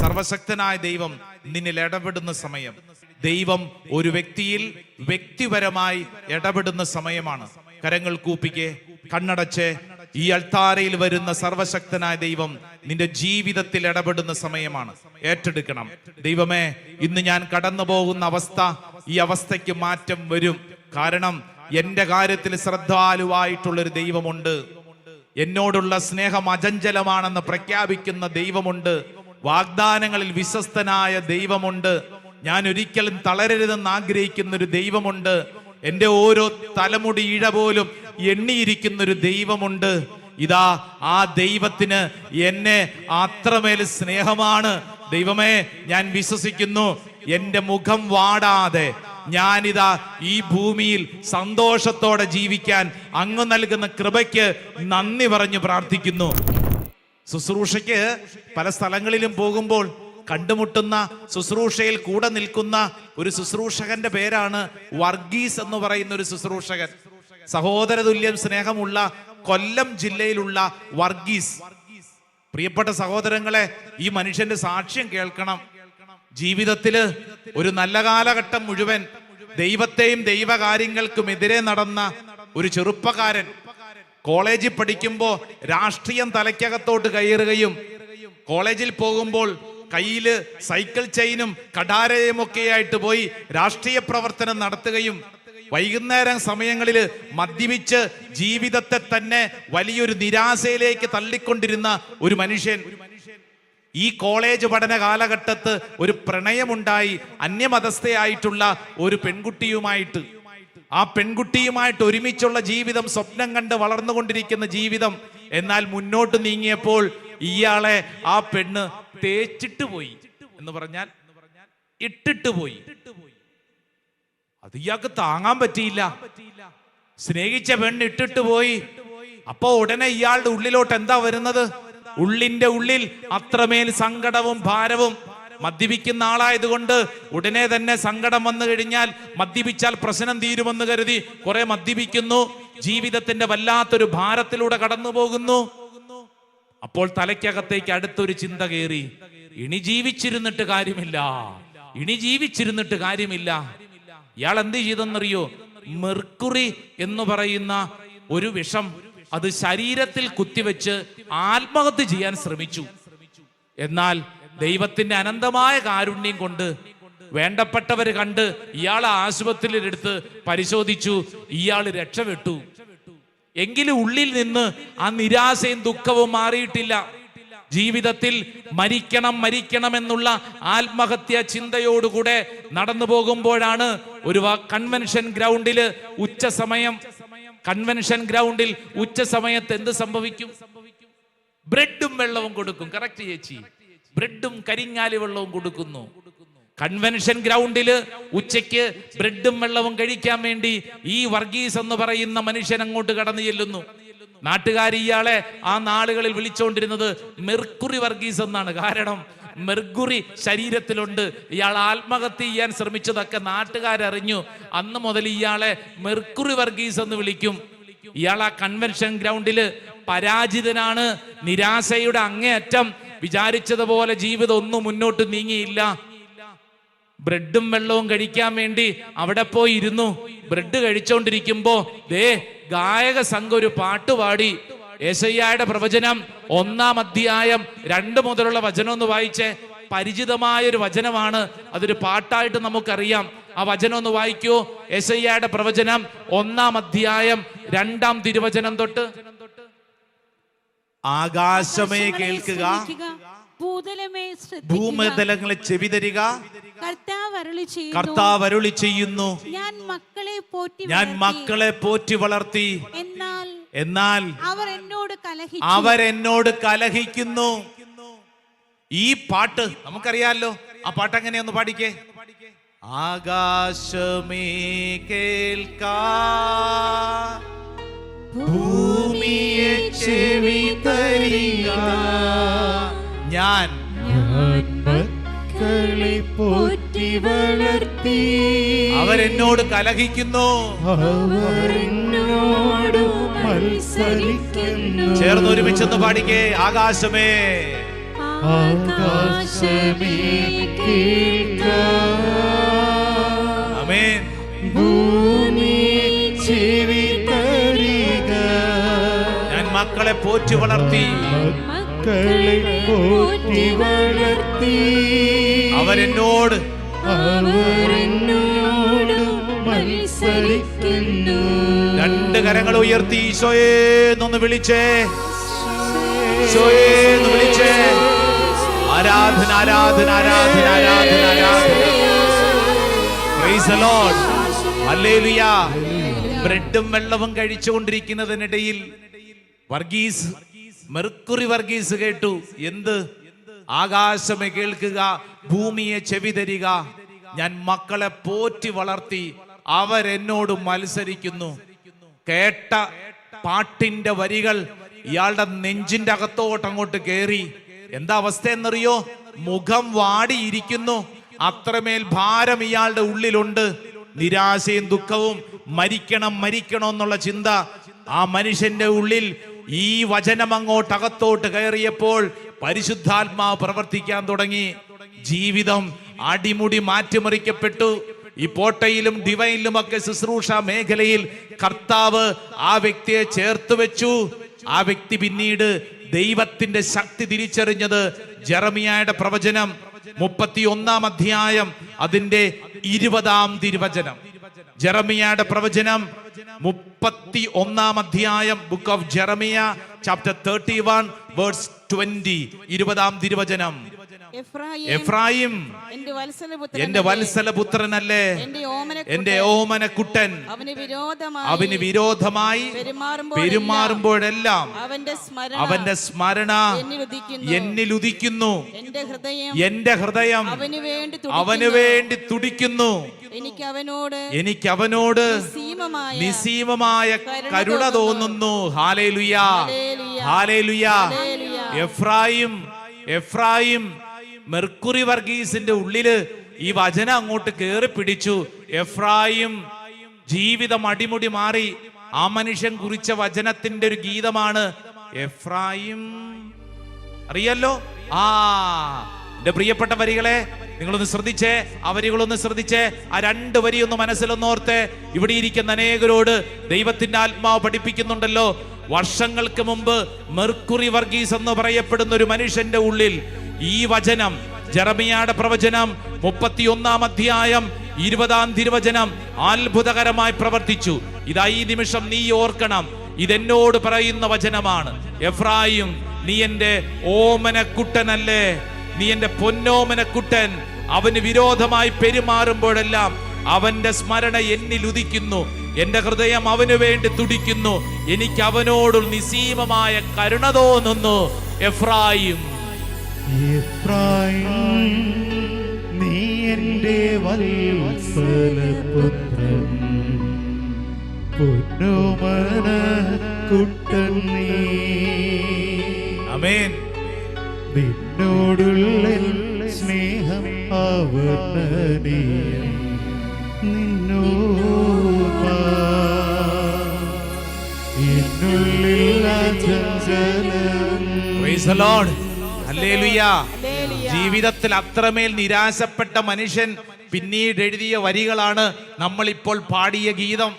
സർവശക്തനായ ദൈവം നിന്നിൽ ഇടപെടുന്ന സമയം. ദൈവം ഒരു വ്യക്തിയിൽ വ്യക്തിപരമായി ഇടപെടുന്ന സമയമാണ്. കരങ്ങൾ കൂപ്പിക്കെ കണ്ണടച്ച് ഈ അൾത്താരയിൽ വരുന്ന സർവശക്തനായ ദൈവം നിന്റെ ജീവിതത്തിൽ ഇടപെടുന്ന സമയമാണ്. ഏറ്റെടുക്കണം. ദൈവമേ ഇന്ന് ഞാൻ കടന്നു പോകുന്ന അവസ്ഥ ഈ അവസ്ഥയ്ക്ക് മാറ്റം വരും. കാരണം എന്റെ കാര്യത്തിൽ ശ്രദ്ധാലുവായിട്ടുള്ളൊരു ദൈവമുണ്ട്. എന്നോടുള്ള സ്നേഹം അചഞ്ചലമാണെന്ന് പ്രഖ്യാപിക്കുന്ന ദൈവമുണ്ട്. വാഗ്ദാനങ്ങളിൽ വിശ്വസ്തനായ ദൈവമുണ്ട്. ഞാൻ ഒരിക്കലും തളരരുതെന്ന് ആഗ്രഹിക്കുന്ന ഒരു ദൈവമുണ്ട്. എന്റെ ഓരോ തലമുടി ഇഴ പോലും എണ്ണിയിരിക്കുന്ന ഒരു ദൈവമുണ്ട്. ഇതാ ആ ദൈവത്തിന് എന്നെ അത്രമേൽ സ്നേഹമാണ്. ദൈവമേ ഞാൻ വിശ്വസിക്കുന്നു എന്റെ മുഖം വാടാതെ ഞാനിതാ ഈ ഭൂമിയിൽ സന്തോഷത്തോടെ ജീവിക്കാൻ അങ്ങ് നൽകുന്ന കൃപയ്ക്ക് നന്ദി പറഞ്ഞു പ്രാർത്ഥിക്കുന്നു. ശുശ്രൂഷയ്ക്ക് പല സ്ഥലങ്ങളിലും പോകുമ്പോൾ കണ്ടുമുട്ടുന്ന ശുശ്രൂഷയിൽ കൂടെ നിൽക്കുന്ന ഒരു ശുശ്രൂഷകന്റെ പേരാണ് വർഗീസ് എന്ന് പറയുന്ന ഒരു ശുശ്രൂഷകൻ. സഹോദര തുല്യം സ്നേഹമുള്ള കൊല്ലം ജില്ലയിലുള്ള വർഗീസ്. പ്രിയപ്പെട്ട സഹോദരങ്ങളെ ഈ മനുഷ്യന്റെ സാക്ഷ്യം കേൾക്കണം. ജീവിതത്തിൽ ഒരു നല്ല കാലഘട്ടം മുഴുവൻ ദൈവത്തെയും ദൈവകാര്യങ്ങൾക്കുമെതിരെ നടന്ന ഒരു ചെറുപ്പക്കാരൻ കോളേജിൽ പഠിക്കുമ്പോൾ രാഷ്ട്രീയം തലയ്ക്കകത്തോട്ട് കയറുകയും കോളേജിൽ പോകുമ്പോൾ കയ്യിൽ സൈക്കിൾ ചെയിനും കടാരയും ഒക്കെയായിട്ട് പോയി രാഷ്ട്രീയ പ്രവർത്തനം നടത്തുകയും വൈകുന്നേരം സമയങ്ങളിൽ മദ്യപിച്ച് ജീവിതത്തെ തന്നെ വലിയൊരു നിരാശയിലേക്ക് തള്ളിക്കൊണ്ടിരുന്ന ഒരു മനുഷ്യൻ. ഈ കോളേജ് പഠന കാലഘട്ടത്ത് ഒരു പ്രണയമുണ്ടായി. അന്യമതസ്ഥയായിട്ടുള്ള ഒരു പെൺകുട്ടിയുമായിട്ട്. ആ പെൺകുട്ടിയുമായിട്ട് ഒരുമിച്ചുള്ള ജീവിതം സ്വപ്നം കണ്ട് വളർന്നുകൊണ്ടിരിക്കുന്ന ജീവിതം. എന്നാൽ മുന്നോട്ട് നീങ്ങിയപ്പോൾ ഇയാളെ ആ പെണ്ണ് തേച്ചിട്ട് പോയി എന്ന് പറഞ്ഞാൽ ഇട്ടിട്ട് പോയി. അത് ഇയാൾക്ക് താങ്ങാൻ പറ്റിയില്ല. സ്നേഹിച്ച പെണ്ണ് ഇട്ടിട്ട് പോയി. അപ്പൊ ഉടനെ ഇയാളുടെ ഉള്ളിലോട്ട് എന്താ വരുന്നത്? ഉള്ളിന്റെ ഉള്ളിൽ അത്രമേൽ സങ്കടവും ഭാരവും മദ്യപിക്കുന്ന ആളായതുകൊണ്ട് ഉടനെ തന്നെ സങ്കടം വന്നു കഴിഞ്ഞാൽ മദ്യപിച്ചാൽ പ്രശ്നം തീരുമെന്ന് കരുതി കുറെ മദ്യപിക്കുന്നു. ജീവിതത്തിന്റെ വല്ലാത്തൊരു ഭാരത്തിലൂടെ കടന്നു പോകുന്നു അപ്പോൾ തലയ്ക്കകത്തേക്ക് അടുത്തൊരു ചിന്ത കയറി. ഇനി ജീവിച്ചിരുന്നിട്ട് കാര്യമില്ല. ഇനി ജീവിച്ചിരുന്നിട്ട് കാര്യമില്ല. ഇയാൾ എന്ത് ചെയ്തെന്നറിയോ? മെർക്കുറി എന്ന് പറയുന്ന ഒരു വിഷം അത് ശരീരത്തിൽ കുത്തിവെച്ച് ആത്മഹത്യ ചെയ്യാൻ ശ്രമിച്ചു. എന്നാൽ ദൈവത്തിന്റെ അനന്തമായ കാരുണ്യം കൊണ്ട് വേണ്ടപ്പെട്ടവർ കണ്ട് ഇയാളെ ആശുപത്രിയിലെടുത്ത് പരിശോധിച്ചു. ഇയാൾ രക്ഷപ്പെട്ടു. എങ്കിലും ഉള്ളിൽ നിന്ന് ആ നിരാശയും ദുഃഖവും മാറിയിട്ടില്ല. ജീവിതത്തിൽ മരിക്കണം മരിക്കണം എന്നുള്ള ആത്മഹത്യ ചിന്തയോടുകൂടെ നടന്നു പോകുമ്പോഴാണ് ഒരു കൺവെൻഷൻ ഗ്രൗണ്ടിൽ ഉച്ച സമയം. കൺവെൻഷൻ ഗ്രൗണ്ടിൽ ഉച്ച സമയത്ത് എന്ത് സംഭവിക്കും? ബ്രെഡും വെള്ളവും കൊടുക്കും. കറക്റ്റ് ചേച്ചി. ബ്രെഡും കരിങ്ങാലി വെള്ളവും കൊടുക്കുന്നു. കൺവെൻഷൻ ഗ്രൗണ്ടിൽ ഉച്ചയ്ക്ക് ബ്രെഡും വെള്ളവും കഴിക്കാൻ വേണ്ടി ഈ വർഗീസ് എന്ന് പറയുന്ന മനുഷ്യൻ അങ്ങോട്ട് കടന്നു ചെല്ലുന്നു. നാട്ടുകാർ ഇയാളെ ആ നാളുകളിൽ വിളിച്ചുകൊണ്ടിരുന്നത് മെർക്കുറി വർഗീസ് എന്നാണ്. കാരണം മെർഗുറി ശരീരത്തിലുണ്ട്. ഇയാൾ ആത്മഹത്യ ചെയ്യാൻ ശ്രമിച്ചതൊക്കെ നാട്ടുകാരറിഞ്ഞു. അന്ന് മുതൽ ഇയാളെ മെർക്കുറി വർഗീസ് എന്ന് വിളിക്കും. ഇയാൾ ആ കൺവെൻഷൻ ഗ്രൗണ്ടിൽ പരാജിതനാണ്. നിരാശയുടെ അങ്ങേയറ്റം വിചാരിച്ചതുപോലെ ജീവിതം ഒന്നും മുന്നോട്ട് നീങ്ങിയില്ല. ബ്രെഡും വെള്ളവും കഴിക്കാൻ വേണ്ടി അവിടെ പോയി ഇരുന്നു ബ്രെഡ് കഴിച്ചോണ്ടിരിക്കുമ്പോ ദേ ഗായക സംഘം ഒരു പാട്ട് പാടി. ഏസയ്യായുടെ പ്രവചനം ഒന്നാം അധ്യായം രണ്ട് മുതലുള്ള വചനം ഒന്ന് വായിച്ചേ. പരിചിതമായ ഒരു വചനമാണ്. അതൊരു പാട്ടായിട്ട് നമുക്കറിയാം. ആ വചനം ഒന്ന് വായിക്കൂ. യേശയ്യായുടെ പ്രവചനം ഒന്നാം അധ്യായം രണ്ടാം തിരുവചനം തൊട്ട്. ആകാശമേ കേൾക്കുക. ഭൂതലമേ ഭൂമതലങ്ങളെ ചെവി തരിക. കർത്താവ് അരുളി ചെയ്യുന്നു. ഞാൻ മക്കളെ പോറ്റി ഞാൻ വളർത്തി. മക്കളെ പോറ്റി വളർത്തി. എന്നാൽ എന്നാൽ അവർ എന്നോട് അവരെന്നോട് കലഹിക്കുന്നു. ഈ പാട്ട് നമുക്കറിയാലോ. ആ പാട്ട് എങ്ങനെയൊന്ന് പാടിക്കേ? ആകാശമേ കേൾക്കാ. ഭൂമിയെ ചെവി തരിക. ഞാൻ മക്കളെ പോറ്റി വളർത്തി. അവരെന്നോട് കലഹിക്കുന്നു. അവരെന്നോട് മത്സരിക്കുന്നു. ചേർന്ന് ഒരുമിച്ചൊന്ന് പാടിക്കേ ആകാശമേ. ആകാശമേ അമേൻ ഭൂമി ഞാൻ മക്കളെ പോറ്റി വളർത്തി. മക്കളെ പോറ്റി വളർത്തി. അവരെന്നോട് അവരെന്നോട് മത്സരിക്കുന്നു. രണ്ട് കരങ്ങൾ ഉയർത്തി ഈശോയെ എന്നൊന്ന് വിളിച്ചേ. ഈശോയെ എന്ന് വിളിച്ചേ. ആരാധന ആരാധന ആരാധന ആരാധന ആരാധന. The Lord. Hallelujah. ബ്രെഡും വെള്ളവും കഴിച്ചുകൊണ്ടിരിക്കുന്നതിനിടയിൽ വർഗീസ് മെർക്കുറി വർഗീസ് കേട്ടു. എന്ത്? ആകാശമേ കേൾക്കുക ഭൂമിയെ ചെവി തരിക. ഞാൻ മക്കളെ പോറ്റി വളർത്തി അവരെന്നോട് മത്സരിക്കുന്നു. കേട്ട പാട്ടിന്റെ വരികൾ ഇയാളുടെ നെഞ്ചിന്റെ അകത്തോട്ട് അങ്ങോട്ട് കയറി എന്താ അവസ്ഥ എന്നറിയോ? മുഖം വാടിയിരിക്കുന്നു. അത്രമേൽ ഭാരം ഇയാളുടെ ഉള്ളിലുണ്ട്. നിരാശയും ദുഃഖവും മരിക്കണം മരിക്കണം എന്നുള്ള ചിന്ത ആ മനുഷ്യന്റെ ഉള്ളിൽ ഈ വചനം അങ്ങോട്ട് അകത്തോട്ട് കയറിയപ്പോൾ പരിശുദ്ധാത്മാവ് പ്രവർത്തിക്കാൻ തുടങ്ങി. ജീവിതം അടിമുടി മാറ്റിമറിക്കപ്പെട്ടു. ഈ പോട്ടയിലും ഡിവൈനിലും ഒക്കെ ശുശ്രൂഷ മേഖലയിൽ കർത്താവ് ആ വ്യക്തിയെ ചേർത്ത് വെച്ചു. ആ വ്യക്തി പിന്നീട് ദൈവത്തിന്റെ ശക്തി തിരിച്ചറിഞ്ഞത് ജെറമിയായുടെ പ്രവചനം മുപ്പത്തി ഒന്നാം അധ്യായം അതിന്റെ ഇരുപതാം തിരുവചനം. ജെറമിയയുടെ പ്രവചനം മുപ്പത്തി ഒന്നാം അധ്യായം book of Jeremiah chapter thirty one words twenty ഇരുപതാം തിരുവചനം. എഫ്രായിം. എന്റെ വത്സലപുത്രനല്ലേ? എന്റെ ഓമന എന്റെ കുട്ടൻ അവന് വിരോധമായി അവന് വിരോധമായി പെരുമാറുമ്പോൾ പെരുമാറുമ്പോഴെല്ലാം അവന്റെ സ്മരണ അവന്റെ സ്മരണ എന്നിൽ ഉദിക്കുന്നു എന്റെ ഹൃദയം അവന് വേണ്ടി അവന് തുടിക്കുന്നു. വേണ്ടി തുടിക്കുന്നു. എനിക്ക് അവനോട് എനിക്ക് അവനോട് നിസീമമായ കരുണ തോന്നുന്നു. Hallelujah. Hallelujah. Ephraim. Ephraim. Mercury വർഗീസിന്റെ ഉള്ളിൽ ഈ വചനം അങ്ങോട്ട് കേറി പിടിച്ചു. എഫ്രായും ജീവിതം അടിമുടി മാറി. ആ മനുഷ്യൻ കുറിച്ച വചനത്തിന്റെ ഒരു ഗീതമാണ് എഫ്രായും. അറിയല്ലോ ആ എന്റെ പ്രിയപ്പെട്ട വരികളെ നിങ്ങളൊന്ന് ശ്രദ്ധിച്ചേ ആ വരികളൊന്ന് ശ്രദ്ധിച്ചേ. ആ രണ്ട് വരി ഒന്ന് മനസ്സിലൊന്നോർത്ത്. ഇവിടെ ഇരിക്കുന്ന അനേകരോട് ദൈവത്തിന്റെ ആത്മാവ് പഠിപ്പിക്കുന്നുണ്ടല്ലോ. വർഷങ്ങൾക്ക് മുമ്പ് മെർക്കുറി വർഗീസ് എന്ന് പറയപ്പെടുന്ന ഒരു മനുഷ്യന്റെ ഉള്ളിൽ ഈ വചനം ജറമിയാടെ പ്രവചനം മുപ്പത്തി ഒന്നാം അധ്യായം ഇരുപതാം തിരുവചനം അത്ഭുതകരമായി പ്രവർത്തിച്ചു. ഇതാ ഈ നിമിഷം നീ ഓർക്കണം ഇതെന്നോട് പറയുന്ന വചനമാണ്. എഫ്രായും നീ എന്റെ ഓമനക്കുട്ടനല്ലേ? നീ എന്റെ പൊന്നോമനക്കുട്ടൻ. അവന് വിരോധമായി പെരുമാറുമ്പോഴെല്ലാം അവന്റെ സ്മരണ എന്നിൽ ഉദിക്കുന്നു. എന്റെ ഹൃദയം അവന് വേണ്ടി തുടിക്കുന്നു. എനിക്ക് അവനോട് നിസീമമായ കരുണ തോന്നുന്നു. എഫ്രായിം, നീ എന്റെ വത്സലപുത്രൻ പൊന്നോമന കുട്ടൻ നീ അമേൻ നിന്നോടുള്ള സ്നേഹം അവർണനീയം നിന്നോർമ്മ എന്നുള്ളിൽ അചഞ്ചലം ജീവിതത്തിൽ അത്രമേൽ നിരാശപ്പെട്ട മനുഷ്യൻ പിന്നീട് എഴുതിയ വരികളാണ് നമ്മൾ ഇപ്പോൾ പാടിയ ഗീതം.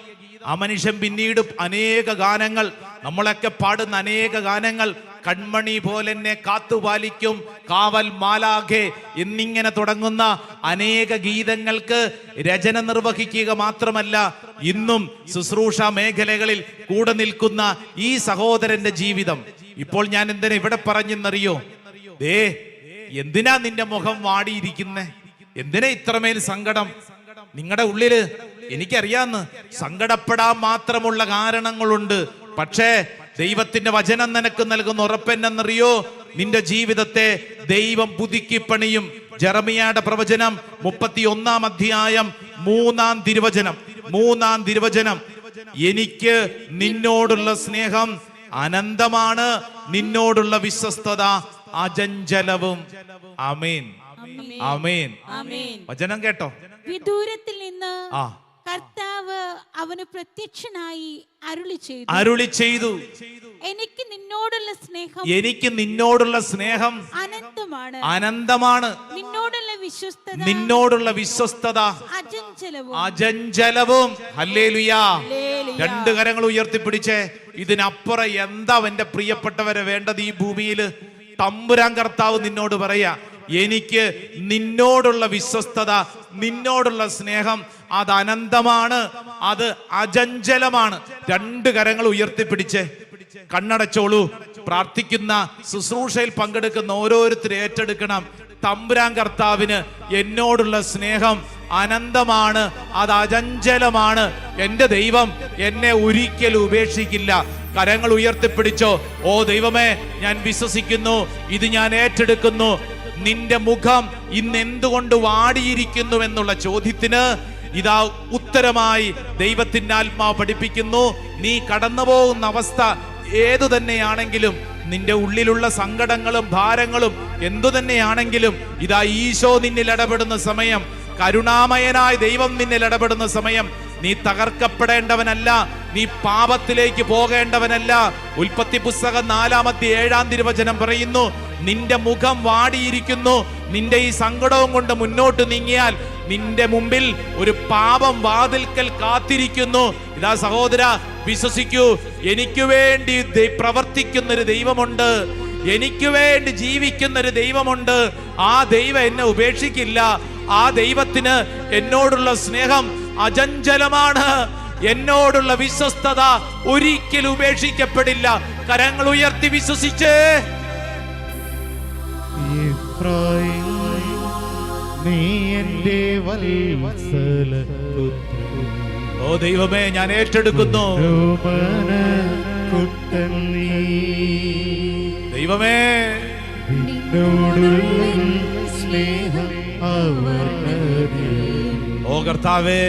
ആ മനുഷ്യൻ പിന്നീട് അനേക ഗാനങ്ങൾ നമ്മളൊക്കെ പാടുന്ന അനേക ഗാനങ്ങൾ കൺമണി പോലെന്നെ കാത്തുപാലിക്കും കാവൽ മാലാഖെ എന്നിങ്ങനെ തുടങ്ങുന്ന അനേക ഗീതങ്ങൾക്ക് രചന നിർവഹിക്കുക മാത്രമല്ല ഇന്നും ശുശ്രൂഷ മേഖലകളിൽ കൂടെ നിൽക്കുന്ന ഈ സഹോദരന്റെ ജീവിതം. ഇപ്പോൾ ഞാൻ എന്തിനാ ഇവിടെ പറഞ്ഞെന്നറിയോ? ദേ എന്തിനാ നിന്റെ മുഖം വാടിയിരിക്കുന്നേ? എന്തിനാ ഇത്രമേൽ സങ്കടം? നിങ്ങളുടെ ഉള്ളിൽ എനിക്കറിയാന്ന് സങ്കടപ്പെടാൻ മാത്രമുള്ള കാരണങ്ങളുണ്ട്. പക്ഷേ ദൈവത്തിന്റെ വചനം നിനക്ക് നൽകുന്ന ഉറപ്പെന്നറിയോ നിന്റെ ജീവിതത്തെ ദൈവം പുതുക്കി പണിയും. ജെറമിയായുടെ പ്രവചനം മുപ്പത്തി ഒന്നാം അധ്യായം മൂന്നാം തിരുവചനം മൂന്നാം തിരുവചനം. എനിക്ക് നിന്നോടുള്ള സ്നേഹം അനന്തമാണ് നിന്നോടുള്ള വിശ്വസ്തത അജഞ്ചലവും അമീൻ അമീൻ വചനം കേട്ടോ. വിദൂരത്തിൽ നിന്ന് ആ. കർത്താവ് അവന് പ്രത്യക്ഷനായി അരുളി ചെയ്തു. അരുളി ചെയ്തു. എനിക്ക് നിന്നോടുള്ള സ്നേഹം എനിക്ക് നിന്നോടുള്ള സ്നേഹം അനന്തമാണ്. അനന്തമാണ്. നിന്നോടുള്ള വിശ്വസ്തത നിന്നോടുള്ള വിശ്വസ്തത അജഞ്ചലവും അജഞ്ചലവും ഹല്ലേലുയാ. രണ്ട് കരങ്ങൾ ഉയർത്തിപ്പിടിച്ചേ. ഇതിനപ്പുറം എന്താ എന്റെ പ്രിയപ്പെട്ടവരെ വേണ്ടത് ഈ ഭൂമിയിൽ? തമ്പുരാൻ കർത്താവ് നിന്നോട് പറയാ എനിക്ക് നിന്നോടുള്ള വിശ്വസ്തത നിന്നോടുള്ള സ്നേഹം അത് അനന്തമാണ് അത് അജഞ്ചലമാണ് രണ്ട് കരങ്ങൾ ഉയർത്തിപ്പിടിച്ച് കണ്ണടച്ചോളൂ. പ്രാർത്ഥിക്കുന്ന ശുശ്രൂഷയിൽ പങ്കെടുക്കുന്ന ഓരോരുത്തരും ഏറ്റെടുക്കണം. തമ്പുരാൻ കർത്താവിന് എന്നോടുള്ള സ്നേഹം അനന്തമാണ് അത് അജഞ്ചലമാണ് എന്റെ ദൈവം എന്നെ ഒരിക്കലും ഉപേക്ഷിക്കില്ല. കരങ്ങൾ ഉയർത്തിപ്പിടിച്ചോ. ഓ ദൈവമേ ഞാൻ വിശ്വസിക്കുന്നു ഇത് ഞാൻ ഏറ്റെടുക്കുന്നു. നിന്റെ മുഖം ഇന്ന് എന്തുകൊണ്ട് വാടിയിരിക്കുന്നു എന്നുള്ള ചോദ്യത്തിന് ഇതാ ഉത്തരമായി ദൈവത്തിന്റെ ആത്മാവ് പഠിപ്പിക്കുന്നു. നീ കടന്നു പോകുന്ന അവസ്ഥ ഏതു തന്നെയാണെങ്കിലും നിന്റെ ഉള്ളിലുള്ള സങ്കടങ്ങളും ഭാരങ്ങളും എന്തു തന്നെയാണെങ്കിലും ഇതാ ഈശോ നിന്നിൽ ഇടപെടുന്ന സമയം. കരുണാമയനായ ദൈവം നിന്നിൽ ഇടപെടുന്ന സമയം. നീ തകർക്കപ്പെടേണ്ടവനല്ല. നീ പാപത്തിലേക്ക് പോകേണ്ടവനല്ല. ഉൽപ്പത്തി പുസ്തകം നാലാമത്തെ ഏഴാം തിരുവചനം പറയുന്നു നിന്റെ മുഖം വാടിയിരിക്കുന്നു. നിന്റെ ഈ സങ്കടവും കൊണ്ട് മുന്നോട്ട് നീങ്ങിയാൽ നിന്റെ മുമ്പിൽ ഒരു പാപം വാതിൽക്കൽ കാത്തിരിക്കുന്നു. ഇതാ സഹോദര വിശ്വസിക്കൂ എനിക്ക് വേണ്ടി പ്രവർത്തിക്കുന്നൊരു ദൈവമുണ്ട്. എനിക്ക് വേണ്ടി ജീവിക്കുന്ന ഒരു ദൈവമുണ്ട്. ആ ദൈവം എന്നെ ഉപേക്ഷിക്കില്ല. ആ ദൈവത്തിന് എന്നോടുള്ള സ്നേഹം അചഞ്ചലമാണ്. എന്നോടുള്ള വിശ്വസ്തത ഒരിക്കലും ഉപേക്ഷിക്കപ്പെടില്ല. കരങ്ങൾ ഉയർത്തി വിശ്വസിച്ച്. നീ എന്റെ വത്സല പുത്രൻ. ഓ ദൈവമേ ഞാൻ ഏറ്റെടുക്കുന്നു. ദൈവമേ. നിന്നോടുള്ള സ്നേഹം അവർണരിൽ ഓ കർത്താവേ.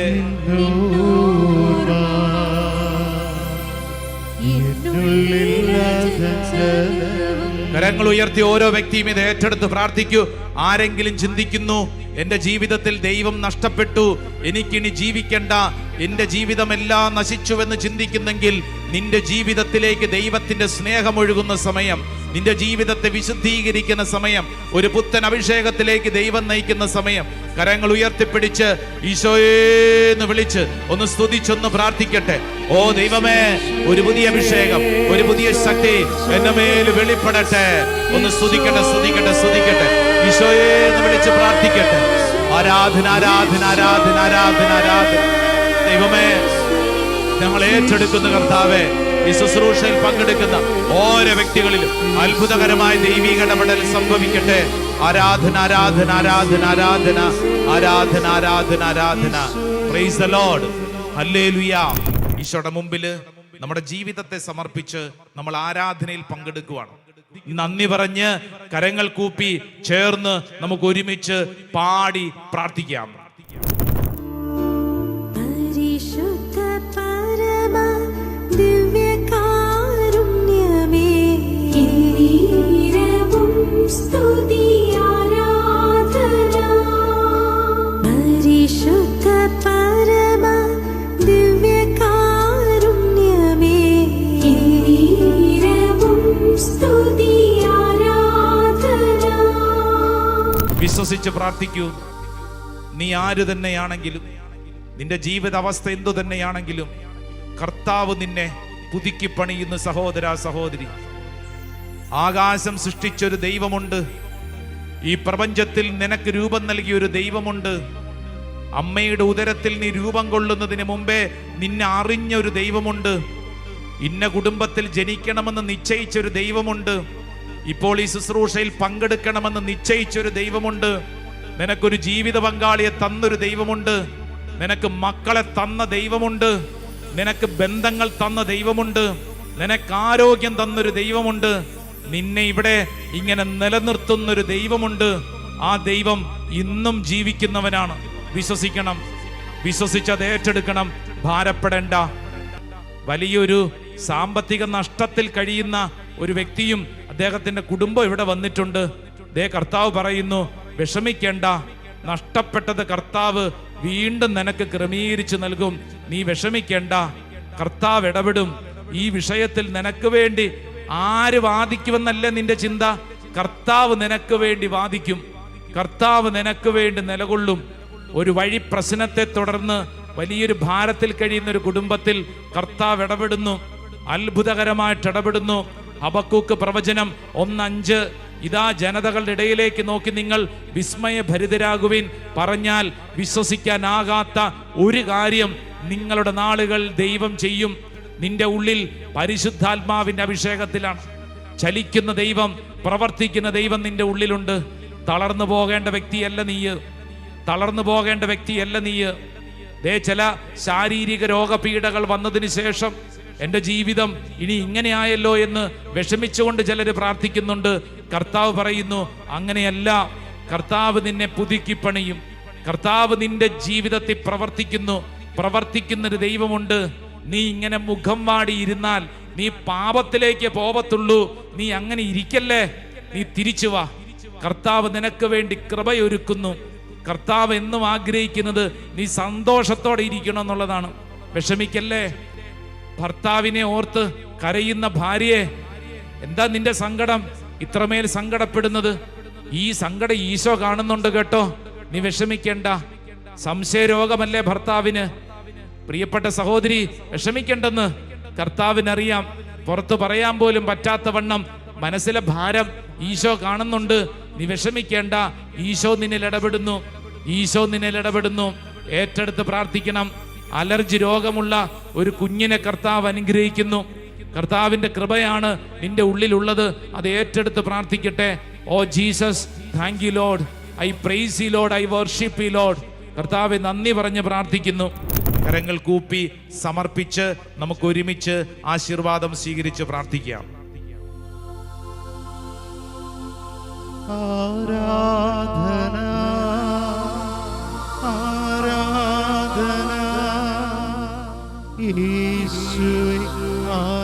കരങ്ങൾ ഉയർത്തി ഓരോ വ്യക്തിയും ഇത് ഏറ്റെടുത്ത് പ്രാർത്ഥിക്കൂ. ആരെങ്കിലും ചിന്തിക്കുന്നു എന്റെ ജീവിതത്തിൽ ദൈവം നഷ്ടപ്പെട്ടു എനിക്കിനി ജീവിക്കണ്ട എന്റെ ജീവിതമെല്ലാം നശിച്ചുവെന്ന് ചിന്തിക്കുന്നെങ്കിൽ നിന്റെ ജീവിതത്തിലേക്ക് ദൈവത്തിന്റെ സ്നേഹം ഒഴുകുന്ന സമയം നിന്റെ ജീവിതത്തെ വിശുദ്ധീകരിക്കുന്ന സമയം ഒരു പുത്തൻ അഭിഷേകത്തിലേക്ക് ദൈവം നയിക്കുന്ന സമയം കരങ്ങൾ ഉയർത്തിപ്പിടിച്ച് ഈശോയെന്ന് വിളിച്ച് ഒന്ന് സ്തുതിച്ചൊന്ന് പ്രാർത്ഥിക്കട്ടെ. ഓ ദൈവമേ ഒരു പുതിയ അഭിഷേകം ഒരു പുതിയ ശക്തി എന്റെ മേൽ വെളിപ്പെടട്ടെ. ഒന്ന് സ്തുതിക്കട്ടെ സ്തുതിക്കട്ടെ സ്തുതിക്കട്ടെ. ഈശോയെ എന്ന് വിളിച്ച് പ്രാർത്ഥിക്കട്ടെ. ആരാധന ആരാധന ആരാധന ആരാധന ആരാധന. ദൈവമേ ഞങ്ങൾ ഏറ്റെടുക്കുന്ന കർത്താവെ ഈ ശുശ്രൂഷയിൽ പങ്കെടുക്കുന്ന ഓരോ വ്യക്തികളിലും അത്ഭുതകരമായ ദൈവിക ഇടപെടൽ സംഭവിക്കട്ടെ. ആരാധന ആരാധന ആരാധന ആരാധന ആരാധന ആരാധന ആരാധന. പ്രൈസ് ലോഡ് ഈശോയുടെ മുമ്പിൽ നമ്മുടെ ജീവിതത്തെ സമർപ്പിച്ച് നമ്മൾ ആരാധനയിൽ പങ്കെടുക്കുവാണ്. നന്ദി പറഞ്ഞ് കരങ്ങൾ കൂപ്പി ചേർന്ന് നമുക്ക് ഒരുമിച്ച് പാടി പ്രാർത്ഥിക്കാം. വിശ്വസിച്ച് പ്രാർത്ഥിക്കൂ. നീ ആര് തന്നെയാണെങ്കിലും നിന്റെ ജീവിത അവസ്ഥ എന്തു തന്നെയാണെങ്കിലും കർത്താവ് നിന്നെ പുതുക്കി പണിയുന്ന സഹോദര സഹോദരി. ആകാശം സൃഷ്ടിച്ചൊരു ദൈവമുണ്ട്. ഈ പ്രപഞ്ചത്തിൽ നിനക്ക് രൂപം നൽകിയ ഒരു ദൈവമുണ്ട്. അമ്മയുടെ ഉദരത്തിൽ നീ രൂപം കൊള്ളുന്നതിന് മുമ്പേ നിന്നെ അറിഞ്ഞ ഒരു ദൈവമുണ്ട്. ഇന്ന കുടുംബത്തിൽ ജനിക്കണമെന്ന് നിശ്ചയിച്ച ഒരു ദൈവമുണ്ട്. ഇപ്പോൾ ഈ ശുശ്രൂഷയിൽ പങ്കെടുക്കണമെന്ന് നിശ്ചയിച്ചൊരു ദൈവമുണ്ട്. നിനക്കൊരു ജീവിത പങ്കാളിയെ തന്നൊരു ദൈവമുണ്ട്. നിനക്ക് മക്കളെ തന്ന ദൈവമുണ്ട്. നിനക്ക് ബന്ധങ്ങൾ തന്ന ദൈവമുണ്ട്. നിനക്ക് ആരോഗ്യം തന്നൊരു ദൈവമുണ്ട്. നിന്നെ ഇവിടെ ഇങ്ങനെ നിലനിർത്തുന്നൊരു ദൈവമുണ്ട്. ആ ദൈവം ഇന്നും ജീവിക്കുന്നവനാണ്. വിശ്വസിക്കണം. വിശ്വസിച്ചത് ഏറ്റെടുക്കണം. ഭാരപ്പെടേണ്ട. വലിയൊരു സാമ്പത്തിക നഷ്ടത്തിൽ കഴിയുന്ന ഒരു വ്യക്തിയും അദ്ദേഹത്തിന്റെ കുടുംബം ഇവിടെ വന്നിട്ടുണ്ട്. ദേ കർത്താവ് പറയുന്നു വിഷമിക്കേണ്ട. നഷ്ടപ്പെട്ടത് കർത്താവ് വീണ്ടും നിനക്ക് ക്രമീകരിച്ചു നൽകും. നീ വിഷമിക്കേണ്ട. കർത്താവ് ഇടപെടും. ഈ വിഷയത്തിൽ നിനക്ക് വേണ്ടി ആര് വാദിക്കുമെന്നല്ല നിന്റെ ചിന്ത? കർത്താവ് നിനക്ക് വേണ്ടി വാദിക്കും. കർത്താവ് നിനക്ക് വേണ്ടി നിലകൊള്ളും. ഒരു വഴി പ്രശ്നത്തെ തുടർന്ന് വലിയൊരു ഭാരത്തിൽ കഴിയുന്ന ഒരു കുടുംബത്തിൽ കർത്താവ് ഇടപെടുന്നു. അത്ഭുതകരമായിട്ട് ഇടപെടുന്നു. ഹബക്കൂക്ക് പ്രവചനം ഒന്നഞ്ച്. ഇതാ ജനതകളുടെ ഇടയിലേക്ക് നോക്കി നിങ്ങൾ വിസ്മയഭരിതരാകുവിൻ. പറഞ്ഞാൽ വിശ്വസിക്കാനാകാത്ത ഒരു കാര്യം നിങ്ങളുടെ നാളുകൾ ദൈവം ചെയ്യും. നിന്റെ ഉള്ളിൽ പരിശുദ്ധാത്മാവിന്റെ അഭിഷേകത്തിലാണ്. ചലിക്കുന്ന ദൈവം പ്രവർത്തിക്കുന്ന ദൈവം നിന്റെ ഉള്ളിലുണ്ട്. തളർന്നു പോകേണ്ട വ്യക്തിയല്ല നീയ്. തളർന്നു പോകേണ്ട വ്യക്തിയല്ല നീയ്. ദേ ചില ശാരീരിക രോഗപീഠകൾ വന്നതിന് ശേഷം എന്റെ ജീവിതം ഇനി ഇങ്ങനെയായല്ലോ എന്ന് വിഷമിച്ചുകൊണ്ട് ചിലർ പ്രാർത്ഥിക്കുന്നുണ്ട്. കർത്താവ് പറയുന്നു അങ്ങനെയല്ല കർത്താവ് നിന്നെ പുതുക്കി പണിയും. കർത്താവ് നിന്റെ ജീവിതത്തിൽ പ്രവർത്തിക്കുന്നു. പ്രവർത്തിക്കുന്നൊരു ദൈവമുണ്ട്. നീ ഇങ്ങനെ മുഖം വാടി ഇരുന്നാൽ നീ പാപത്തിലേക്ക് പോവത്തുള്ളൂ. നീ അങ്ങനെ ഇരിക്കല്ലേ? നീ തിരിച്ചു വാ. കർത്താവ് നിനക്ക് വേണ്ടി കൃപയൊരുക്കുന്നു. കർത്താവ് എന്നും ആഗ്രഹിക്കുന്നത് നീ സന്തോഷത്തോടെ ഇരിക്കണം എന്നുള്ളതാണ് വിഷമിക്കല്ലേ? ഭർത്താവിനെ ഓർത്ത് കരയുന്ന ഭാര്യയെ എന്താ നിന്റെ സങ്കടം? ഇത്രമേൽ സങ്കടപ്പെടുന്നത്? ഈ സങ്കടം ഈശോ കാണുന്നുണ്ട് കേട്ടോ. നീ വിഷമിക്കേണ്ട. സംശയരോഗമല്ലേ ഭർത്താവിന്? പ്രിയപ്പെട്ട സഹോദരി വിഷമിക്കേണ്ടെന്ന് കർത്താവിനറിയാം. പുറത്തു പറയാൻ പോലും പറ്റാത്ത വണ്ണം മനസ്സിലെ ഭാരം ഈശോ കാണുന്നുണ്ട്. നീ വിഷമിക്കേണ്ട. ഈശോ നിന്നിൽ ഇടപെടുന്നു. ഈശോ നിന്നിൽ ഇടപെടുന്നു. ഏറ്റെടുത്ത് പ്രാർത്ഥിക്കണം. അലർജി രോഗമുള്ള ഒരു കുഞ്ഞിനെ കർത്താവ് അനുഗ്രഹിക്കുന്നു. കർത്താവിന്റെ കൃപയാണ് നിന്റെ ഉള്ളിലുള്ളത്. അത് ഏറ്റെടുത്ത് പ്രാർത്ഥിക്കട്ടെ. ഓ Jesus thank you Lord I praise ഈ ലോഡ് ഐ വർഷിപ്പ് ഈ ലോഡ് കർത്താവെ നന്ദി പറഞ്ഞ് പ്രാർത്ഥിക്കുന്നു. കരങ്ങൾ കൂപ്പി സമർപ്പിച്ച് നമുക്ക് ഒരുമിച്ച് ആശീർവാദം സ്വീകരിച്ച് പ്രാർത്ഥിക്കാം. ആരാധന Isui, Isui.